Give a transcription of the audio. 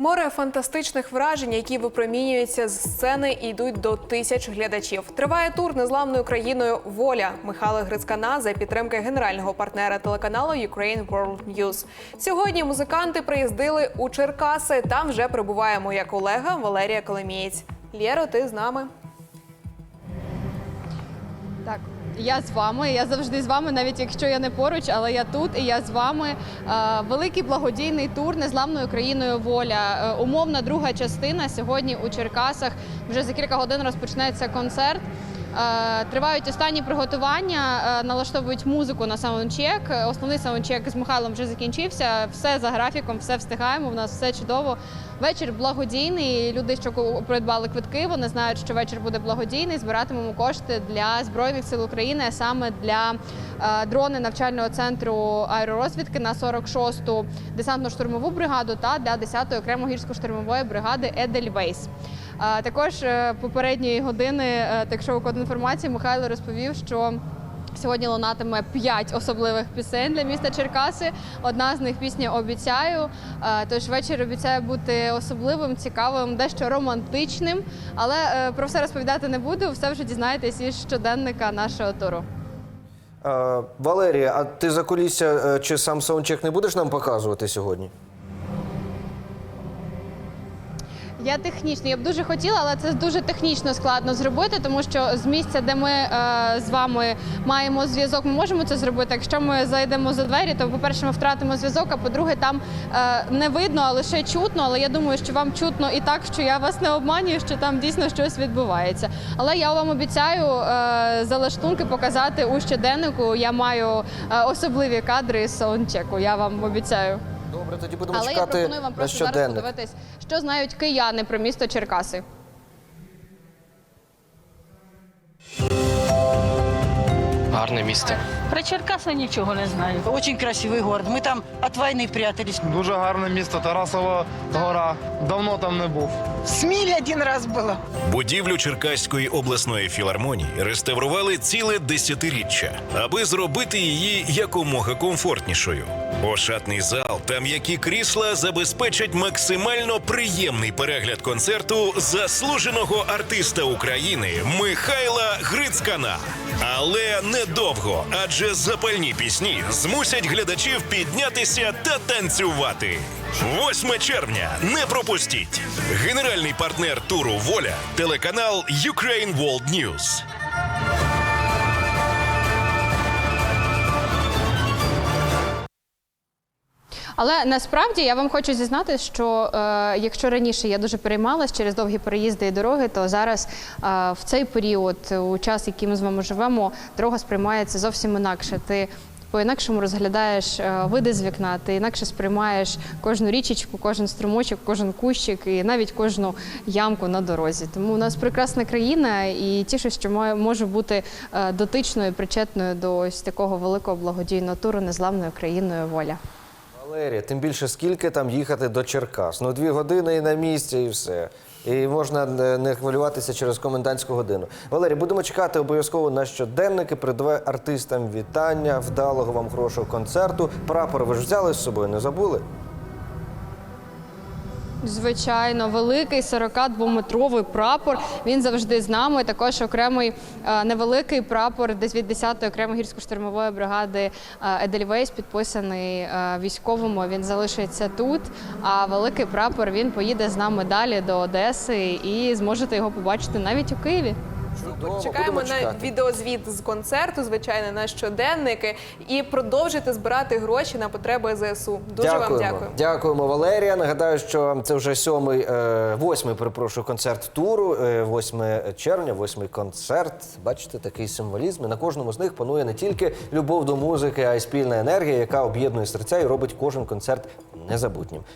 Море фантастичних вражень, які випромінюються з сцени і йдуть до тисяч глядачів. Триває тур незламною країною Воля Михайла Грицькана за підтримки генерального партнера телеканалу Ukraine World News. Сьогодні музиканти приїздили у Черкаси. Там вже прибуває моя колега Валерія Коломієць. Лєро, ти з нами? Так, я з вами. Я завжди з вами, навіть якщо я не поруч, але я тут і я з вами. Е, Великий благодійний тур незламною країною воля. Е, Умовна друга частина сьогодні у Черкасах. Вже за кілька годин розпочнеться концерт. Е, Тривають останні приготування, е, налаштовують музику на саундчек. Е, Основний саундчек з Михайлом вже закінчився. Все за графіком, все встигаємо. У нас все чудово. Вечір благодійний. Люди, що придбали квитки, вони знають, що вечір буде благодійний. Збиратимемо кошти для збройних сил України, а саме для дрони навчального центру аеророзвідки на 46-ту десантно-штурмову бригаду та для 10-ї окремо гірсько-штурмової бригади Едельвейс. Е, Також е, попередньої години, е, так що код інформації, Михайло розповів, що Сьогодні лунатиме п'ять особливих пісень для міста Черкаси. Одна з них пісня обіцяю. Тож вечір обіцяє бути особливим, цікавим, дещо романтичним. Але е, про все розповідати не буду. Все вже дізнаєтесь із щоденника нашого туру. Валерія, а ти за кулісся чи сам саундчек не будеш нам показувати сьогодні? Я технічно, я б дуже хотіла, але це дуже технічно складно зробити, тому що з місця, де ми е, з вами маємо зв'язок, ми можемо це зробити. Якщо ми зайдемо за двері, то по-перше, ми втратимо зв'язок. А по-друге, там е, не видно, а лише чутно. Але я думаю, що вам чутно і так, що я вас не обманюю, що там дійсно щось відбувається. Але я вам обіцяю е, залаштунки показати у щоденнику. Я маю е, особливі кадри з саундчеку. Я вам обіцяю. Добре, тоді будемо Але я пропоную вам на просто зараз подивитись, що знають кияни про місто Черкаси. Гарне місто. Про Черкаси нічого не знаю. Очень красивый город. Мы там от войны прятались. Дуже гарне місто, Тарасова гора. Давно там не був. В Смілі один раз было. Будівлю Черкаської обласної філармонії реставрували ціле десятиріччя, аби зробити її якомога комфортнішою. Ошатний зал та м'які крісла забезпечать максимально приємний перегляд концерту заслуженого артиста України Михайла Грицькана. Але недовго, адже запальні пісні змусять глядачів піднятися та танцювати. 8 червня. Не пропустіть. Генеральний партнер туру Воля телеканал Ukraine World News. Але насправді я вам хочу зізнати, що е, якщо раніше я дуже переймалась через довгі переїзди і дороги, то зараз е, в цей період, у час, який ми з вами живемо, дорога сприймається зовсім інакше. Ти по-інакшому розглядаєш е, види з вікна, ти інакше сприймаєш кожну річечку, кожен струмочок, кожен кущик і навіть кожну ямку на дорозі. Тому у нас прекрасна країна, і тішу, що можу бути е, дотичною, причетною до ось такого великого благодійного туру незламною країною воля. Валерія, тим більше скільки там їхати до Черкас? Ну, дві години і на місці, і все. І можна не- не хвилюватися через комендантську годину. Валерій, будемо чекати обов'язково на щоденники. Передавай артистам вітання, вдалого вам хорошого концерту. Прапор ви ж взяли з собою, не забули? Звичайно, великий 42-метровий прапор. Він завжди з нами. Також окремий е, невеликий прапор, десь від 10-ї окремої гірсько-штурмової бригади Едельвейс, підписаний е, військовому. Він залишиться тут. А великий прапор він поїде з нами далі до Одеси і зможете його побачити навіть у Києві. Чудово, Чекаємо будемо на чекати. відеозвіт з концерту, звичайно, на щоденники і продовжити збирати гроші на потреби ЗСУ. Дуже дякуємо. вам дякую. Дякуємо, Валерія. Нагадаю, що це вже сьомий, е, восьмий, перепрошую, концерт туру. Е, 8 червня, восьмий концерт. Бачите, такий символізм. І на кожному з них панує не тільки любов до музики, а й спільна енергія, яка об'єднує серця і робить кожен концерт незабутнім.